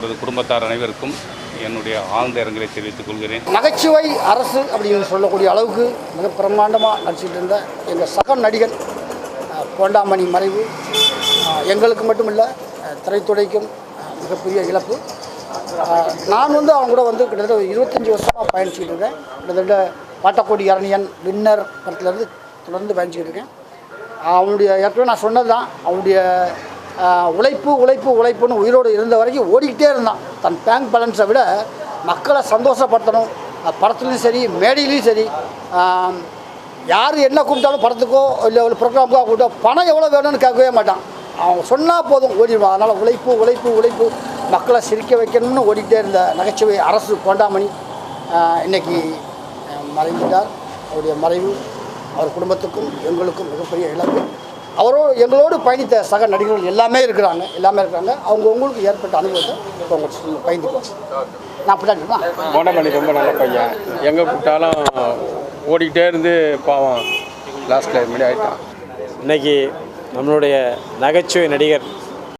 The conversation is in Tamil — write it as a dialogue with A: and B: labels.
A: எனது குடும்பத்தார் அனைவருக்கும் என்னுடைய ஆழ்ந்த இரங்கலை தெரிவித்துக் கொள்கிறேன்.
B: நகைச்சுவை அரசு அப்படின்னு சொல்லக்கூடிய அளவுக்கு மிக பிரம்மாண்டமாக நடிச்சிட்டு இருந்த எங்கள் சக நடிகர் கோண்டாமணி மறைவு எங்களுக்கு மட்டுமில்லை திரைத்துறைக்கும் மிகப்பெரிய இழப்பு. நான் வந்து அவங்க கூட வந்து கிட்டத்தட்ட ஒரு இருபத்தஞ்சி வருஷமாக பயணிச்சுட்டு இருக்கேன். கிட்டத்தட்ட பாட்டக்கோடி அரணியன் வின்னர் படத்துலேருந்து தொடர்ந்து பயணிச்சுட்டு இருக்கேன். அவனுடைய ஏற்கனவே நான் சொன்னது தான் அவனுடைய உழைப்பு உழைப்பு உழைப்புன்னு உயிரோடு இருந்த வரைக்கும் ஓடிக்கிட்டே இருந்தான். தன் பேங்க் பேலன்ஸை விட மக்களை சந்தோஷப்படுத்தணும். படத்துலேயும் படத்துலையும் சரி மேடையிலையும் சரி. யார் என்ன கூப்பிட்டாலும் படத்துக்கோ இல்லை ஒரு ப்ரோக்ராமுக்கோ கூப்பிட்டா பணம் எவ்வளோ வேணும்னு கேட்கவே மாட்டான். அவன் சொன்னால் போதும் ஓடிடுவான். அதனால் உழைப்பு உழைப்பு உழைப்பு மக்களை சிரிக்க வைக்கணும்னு ஓடிக்கிட்டே இருந்த நகைச்சுவை அரசு கோண்டாமணி இன்றைக்கி இன்னைக்கு மறைந்துட்டார். அவருடைய மறைவு அவர் குடும்பத்துக்கும் எங்களுக்கும் மிகப்பெரிய இழப்பு. அவரோ எங்களோடு பயணித்த சக நடிகர்கள் எல்லாமே இருக்கிறாங்க எல்லாமே இருக்கிறாங்க. அவங்க உங்களுக்கு ஏற்பட்ட அனுபவத்தை இப்போ உங்களுக்கு பயந்துக்குவோம் நான் பின்னாடி
C: கோண்டமணி ரொம்ப நல்ல பையன். எங்கே கூப்பிட்டாலும் ஓடிக்கிட்டே இருந்து பாவம். லாஸ்ட்டில் இப்படி ஆகிட்டான்
D: இன்னைக்கு நம்மளுடைய நகைச்சுவை நடிகர்